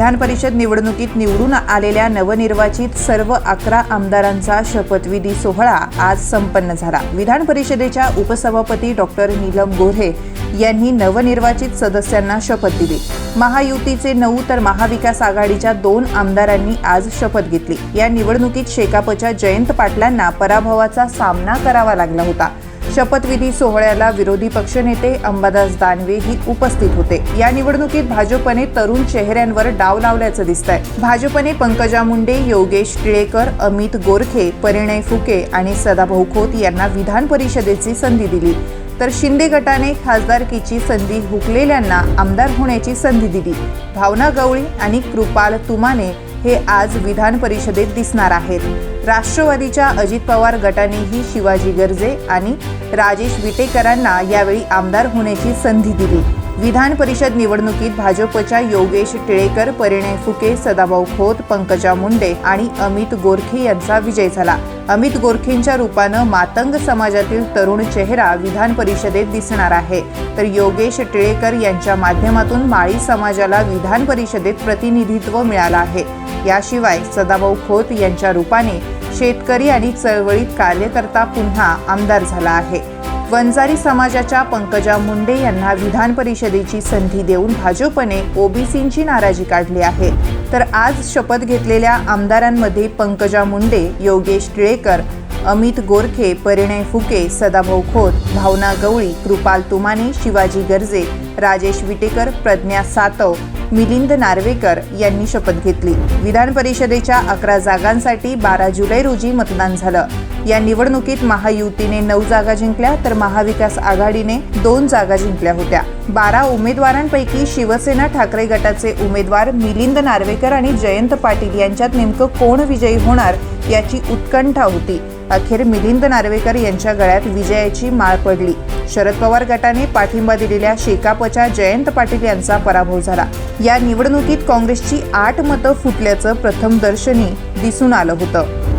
विधान परिषद निवडणुकीत निवडून आलेल्या नवनिर्वाचित सर्व अकरा आमदारांचा शपथविधी सोहळा आज संपन्न झाला. विधान परिषदेच्या उपसभापती डॉक्टर नीलम गोऱ्हे यांनी नवनिर्वाचित सदस्यांना शपथ दिली. महायुतीचे नऊ तर महाविकास आघाडीच्या दोन आमदारांनी आज शपथ घेतली. या निवडणुकीत शेकापच्या जयंत पाटलांना पराभवाचा सामना करावा लागला होता. शपथविधी सोहळ्याला विरोधी पक्षनेते अंबादास दानवे ही उपस्थित होते. या निवडणुकीत भाजपने तरुण चेहऱ्यांवर डाव लावल्याचं दिसतंय. भाजपने पंकजा मुंडे योगेश टिळेकर अमित गोरखे परिणय फुके आणि सदाभाऊ खोत यांना विधान परिषदेची संधी दिली. तर शिंदे गटाने खासदारकीची संधी हुकलेल्यांना आमदार होण्याची संधी दिली. भावना गवळी आणि कृपाल तुमाने हे आज विधान परिषदेत दिसणार आहेत. राष्ट्रवादीच्या अजित पवार गटानेही शिवाजी गर्जे आणि राजेश विटेकरांना यावेळी आमदार होण्याची संधी दिली. विधान परिषद निवडणुकीत भाजपच्या योगेश टिळेकर परिणय फुके सदाभाऊ खोत पंकजा मुंडे आणि अमित गोरखे यांचा विजय झाला. अमित गोरखेंच्या रूपानं मातंग समाजातील तरुण चेहरा विधान परिषदेत दिसणार आहे. तर योगेश टिळेकर यांच्या माध्यमातून माळी समाजाला विधान परिषदेत प्रतिनिधित्व मिळालं आहे. याशिवाय सदाभाऊ खोत यांच्या रूपाने शेतकरी आणि चळवळीत कार्यकर्ता पुन्हा आमदार झाला आहे. वंजारी समाजाच्या पंकजा मुंडे यांना विधान परिषदेची संधी देऊन भाजपने ओबीसींची नाराजी काढली आहे. तर आज शपथ घेतलेल्या आमदारांमध्ये पंकजा मुंडे योगेश टिळेकर अमित गोरखे परिणय फुके सदाभाऊ खोत भावना गवळी कृपाल तुमाने शिवाजी गर्जे राजेश विटेकर प्रज्ञा सातव मिलिंद नार्वेकर यांनी शपथ घेतली. विधान परिषदेच्या अकरा जागांसाठी बारा जुलै रोजी मतदान झालं. या निवडणुकीत महायुतीने नऊ जागा जिंकल्या तर महाविकास आघाडीने दोन जागा जिंकल्या होत्या. बारा उमेदवारांपैकी शिवसेना ठाकरे गटाचे उमेदवार मिलिंद नार्वेकर आणि जयंत पाटील यांच्यात नेमकं कोण विजयी होणार याची उत्कंठा होती. अखेर मिलिंद नार्वेकर यांच्या गळ्यात विजयाची माळ पडली. शरद पवार गटाने पाठिंबा दिलेल्या शेकापच्या जयंत पाटील यांचा पराभव झाला. या निवडणुकीत काँग्रेसची आठ मतं फुटल्याचं प्रथमदर्शनी दिसून आलं होतं.